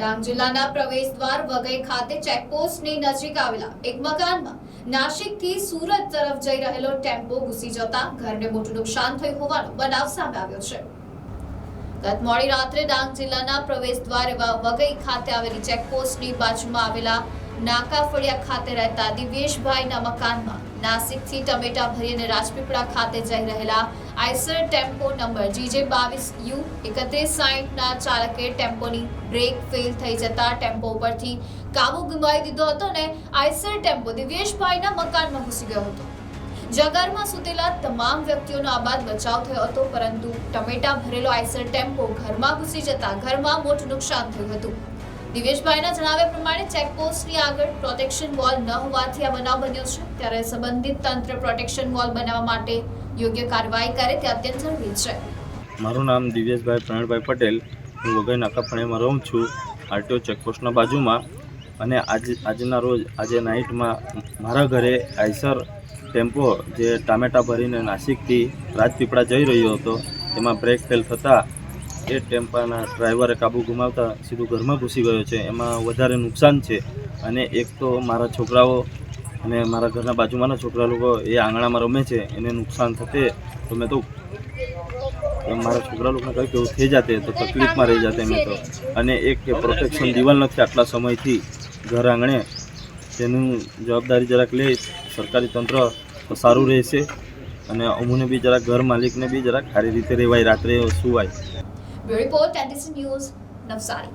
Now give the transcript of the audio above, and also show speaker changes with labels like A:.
A: ડાંગ જિલ્લાના પ્રવેશ દ્વાર વગઈ ખાતે ચેકપોસ્ટની નજીક આવેલા એક મકાનમાં નાશિકથી સુરત તરફ જઈ રહેલો ટેમ્પો ઘૂસી જતા ઘરને મોટું નુકસાન થયું હોવાનો બનાવ સામે આવ્યો છે. ગત મોડી રાત્રે ડાંગ જિલ્લાના પ્રવેશ દ્વાર એવા વઘઈ ખાતે આવેલી ચેકપોસ્ટની બાજુમાં આવેલા નાકાફળિયા ખાતે રહેતા દિવ્યેશભાઈના મકાનમાં નાસિકથી ટમેટા ભરી અને રાજપીપળા ખાતે જઈ રહેલા આઈસર ટેમ્પો નંબર જીજે બાવીસ યુ એકત્રીસ સાહીઠના ચાલકે ટેમ્પોની બ્રેક ફેલ થઈ જતા ટેમ્પો ઉપરથી કાબુ ગુમાવી દીધો હતો અને આઈસર ટેમ્પો દિવ્યેશભાઈના મકાનમાં ઘૂસી ગયો હતો. જગારમાં સૂતેલા તમામ વ્યક્તિઓનો આબાદ બચાવ થયો હતો, પરંતુ ટમેટા ભરેલો આઈસર ટેમ્પો ઘરમાં ઘૂસી જતા ઘરમાં મોટું નુકસાન થયું હતું. દિવેશભાઈના જણાવ્યા પ્રમાણે ચેકપોસ્ટની આગળ પ્રોટેક્શન વોલ ન હોવાથી આ બનાવ બન્યો છે. ત્યારે સંબંધિત તંત્ર પ્રોટેક્શન વોલ બનાવવા માટે યોગ્ય કાર્યવાહી કરે તે અત્યંત જરૂરી છે.
B: મારું નામ દિવેશભાઈ પ્રણભાઈ પટેલ. હું વગર નાકાપણેમાં રહું છું. આરટીઓ ચેકપોસ્ટના બાજુમાં. અને આજ, આજના રોજ, આજે નાઇટમાં મારા ઘરે આઈસર ટેમ્પો જે ટામેટા ભરીને નાસિકથી રાજપીપળા જઈ રહ્યો હતો તેમાં બ્રેક ફેલ થતાં એ ટેમ્પાના ડ્રાઈવરે કાબુ ગુમાવતા સીધું ઘરમાં ઘૂસી ગયો છે. એમાં વધારે નુકસાન છે અને એક તો મારા છોકરાઓ અને મારા ઘરના બાજુમાંના છોકરા લોકો એ આંગણામાં રમે છે, એને નુકસાન થતે તો મેં તો મારા છોકરા લોકોને કંઈક એવું થઈ જાતે, તો તકલીફમાં રહી જાતે મેં તો. અને એક કે પ્રોટેક્શન દિવાલ નથી આટલા સમયથી ઘર આંગણે. તેનું જવાબદારી જરાક લે સરકારી તંત્ર સારું રહેશે અને અમુને બી જરાક ઘર માલિકને બી જરાક સારી રીતે રહેવાય, રાત્રે સુવાય.
A: Report news Navsari.